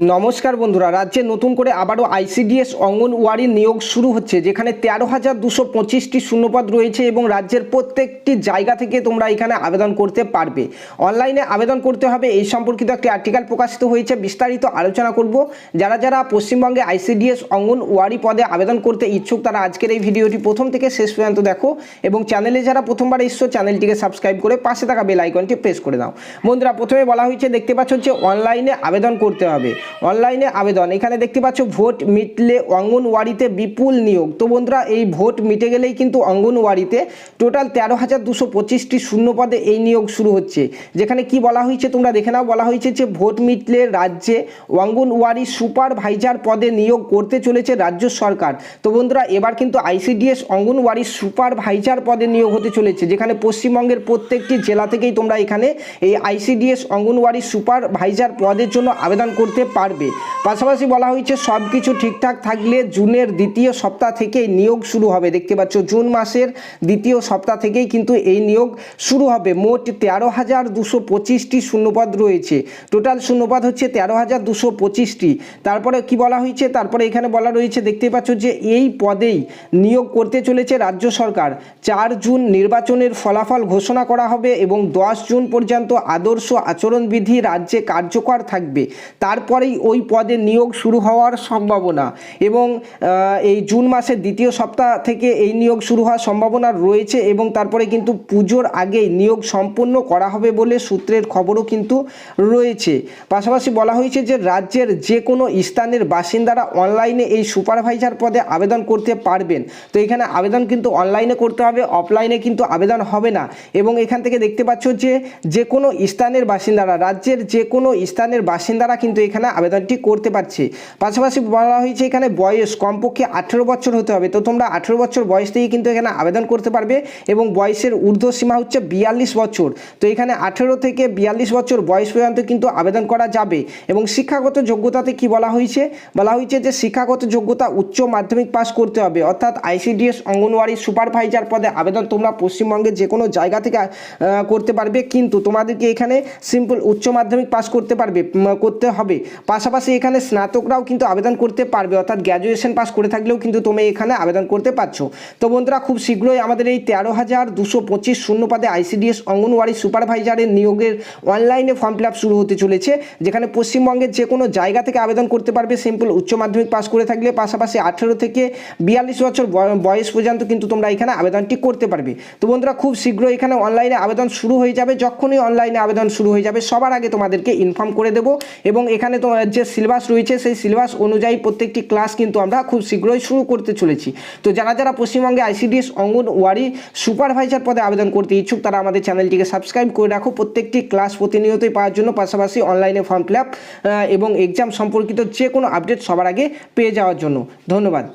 নমস্কার বন্ধুরা, রাজ্যে নতুন করে আবারও আইসিডিএস অঙ্গনওয়াড়ি নিয়োগ শুরু হচ্ছে, যেখানে তেরো হাজার দুশো পঁচিশটি শূন্যপদ রয়েছে এবং রাজ্যের প্রত্যেকটি জায়গা থেকে তোমরা এখানে আবেদন করতে পারবে। অনলাইনে আবেদন করতে হবে এই সম্পর্কিত একটি আর্টিকেল প্রকাশিত হয়েছে, বিস্তারিত আলোচনা করব। যারা যারা পশ্চিমবঙ্গে আইসিডিএস অঙ্গনওয়াড়ি পদে আবেদন করতে ইচ্ছুক, তারা আজকের এই ভিডিওটি প্রথম থেকে শেষ পর্যন্ত দেখো এবং চ্যানেলে যারা প্রথমবার এসছো, চ্যানেলটিকে সাবস্ক্রাইব করে পাশে থাকা বেল আইকনটি প্রেস করে দাও। বন্ধুরা, প্রথমে বলা হয়েছে, দেখতে পাচ্ছ যে অনলাইনে আবেদন করতে হবে। অনলাইনে আবেদন। এখানে দেখতে পাচ্ছ ভোট মিটলে অঙ্গনওয়াড়িতে বিপুল নিয়োগ। তো বন্ধুরা, এই ভোট মিটে গেলেই কিন্তু অঙ্গনওয়াড়িতে টোটাল তেরো হাজার দুশো পঁচিশটি শূন্য পদে এই নিয়োগ শুরু হচ্ছে। যেখানে কি বলা হয়েছে তোমরা দেখে নাও। বলা হয়েছে যে ভোট মিটলে রাজ্যে অঙ্গনওয়াড়ি সুপারভাইজার পদে নিয়োগ করতে চলেছে রাজ্য সরকার। তো বন্ধুরা, এবার কিন্তু আইসিডিএস অঙ্গনওয়াড়ি সুপারভাইজার পদে নিয়োগ হতে চলেছে, যেখানে পশ্চিমবঙ্গের প্রত্যেকটি জেলা থেকেই তোমরা এখানে এই আইসিডিএস অঙ্গনওয়াড়ি সুপারভাইজার পদের জন্য আবেদন করতে পারবে। পাশাপাশি বলা হয়েছে সব কিছু ঠিকঠাক থাকলে জুনের দ্বিতীয় সপ্তাহ থেকেই নিয়োগ শুরু হবে। দেখতে পাচ্ছ, জুন মাসের দ্বিতীয় সপ্তাহ থেকেই কিন্তু এই নিয়োগ শুরু হবে। মোট তেরো হাজার দুশো পঁচিশটি শূন্যপদ রয়েছে। টোটাল শূন্যপদ হচ্ছে তেরো হাজার দুশো পঁচিশটি। তারপরে কি বলা হয়েছে? তারপরে এখানে বলা রয়েছে, দেখতে পাচ্ছ যে এই পদেই নিয়োগ করতে চলেছে রাজ্য সরকার। চার জুন নির্বাচনের ফলাফল ঘোষণা করা হবে এবং দশ জুন পর্যন্ত আদর্শ আচরণবিধি রাজ্যে কার্যকর থাকবে। তারপরেই ওই পদে নিয়োগ শুরু হওয়ার সম্ভাবনা এবং এই জুন মাসের দ্বিতীয় সপ্তাহ থেকে এই নিয়োগ শুরু হওয়ার সম্ভাবনা রয়েছে এবং তারপরে কিন্তু পুজোর আগেই নিয়োগ সম্পূর্ণ করা হবে বলে সূত্রের খবরও কিন্তু রয়েছে। পাশাপাশি বলা হয়েছে যে, রাজ্যের যে কোনো স্থানের বাসিন্দারা অনলাইনে এই সুপারভাইজার পদে আবেদন করতে পারবেন। তো এখানে আবেদন কিন্তু অনলাইনে করতে হবে, অফলাইনে কিন্তু আবেদন হবে না। এবং এখান থেকে দেখতে পাচ্ছ যে যে কোনো স্থানের বাসিন্দারা, রাজ্যের যে কোনো স্থানের বাসিন্দারা কিন্তু এখানে আবেদনটি করতে পারছে। পাশাপাশি বলা হয়েছে, এখানে বয়স কমপক্ষে আঠেরো বছর হতে হবে। তো তোমরা আঠেরো বছর বয়স থেকে কিন্তু এখানে আবেদন করতে পারবে এবং বয়সের ঊর্ধ্ব সীমা হচ্ছে বিয়াল্লিশ বছর। তো এখানে আঠেরো থেকে বিয়াল্লিশ বছর বয়স পর্যন্ত কিন্তু আবেদন করা যাবে। এবং শিক্ষাগত যোগ্যতাতে কি বলা হয়েছে? বলা হয়েছে যে শিক্ষাগত যোগ্যতা উচ্চ মাধ্যমিক পাস করতে হবে। অর্থাৎ আইসিডিএস অঙ্গনওয়াড়ি সুপারভাইজার পদে আবেদন তোমরা পশ্চিমবঙ্গের যে কোনো জায়গা থেকে করতে পারবে। কিন্তু তোমাদেরকে এখানে সিম্পল উচ্চ মাধ্যমিক পাস করতে পারবে করতে হবে। পাশাপাশি এখানে স্নাতকরাও কিন্তু আবেদন করতে পারবে, অর্থাৎ গ্র্যাজুয়েশন পাস করে থাকলেও কিন্তু তুমি এখানে আবেদন করতে পারছ। তো বন্ধুরা, খুব শীঘ্রই আমাদের এই তেরো হাজার দুশো পঁচিশ শূন্য পদে আইসিডিএস অঙ্গনওয়াড়ি সুপারভাইজারের নিয়োগের অনলাইনে ফর্ম ফিল শুরু হতে চলেছে, যেখানে পশ্চিমবঙ্গের যে কোনো জায়গা থেকে আবেদন করতে পারবে। সিম্পল উচ্চ মাধ্যমিক পাস করে থাকলে পাশাপাশি আঠেরো থেকে বিয়াল্লিশ বছর বয়- বয়স পর্যন্ত কিন্তু তোমরা এখানে আবেদনটি করতে পারবে। তো বন্ধুরা, খুব শীঘ্রই এখানে অনলাইনে আবেদন শুরু হয়ে যাবে। যখনই অনলাইনে আবেদন শুরু হয়ে যাবে, সবার আগে তোমাদেরকে ইনফর্ম করে দেবো এবং এখানে তোমার যে সিলেবাস রয়েছে, সেই সিলেবাস অনুযায়ী প্রত্যেকটি ক্লাস কিন্তু আমরা খুব শীঘ্রই শুরু করতে চলেছি। তো যারা যারা পশ্চিমবঙ্গে আইসিডিএস অঙ্গনওয়াড়ি সুপারভাইজার পদে আবেদন করতে ইচ্ছুক, তারা আমাদের চ্যানেলটিকে সাবস্ক্রাইব করে রাখো। প্রত্যেকটি ক্লাস প্রতিনিয়তই পাওয়ার জন্য পাশাপাশি অনলাইনে ফর্ম ফিল এবং এক্সাম সম্পর্কিত যে কোনো আপডেট সবার আগে পেয়ে যাওয়ার জন্য। ধন্যবাদ।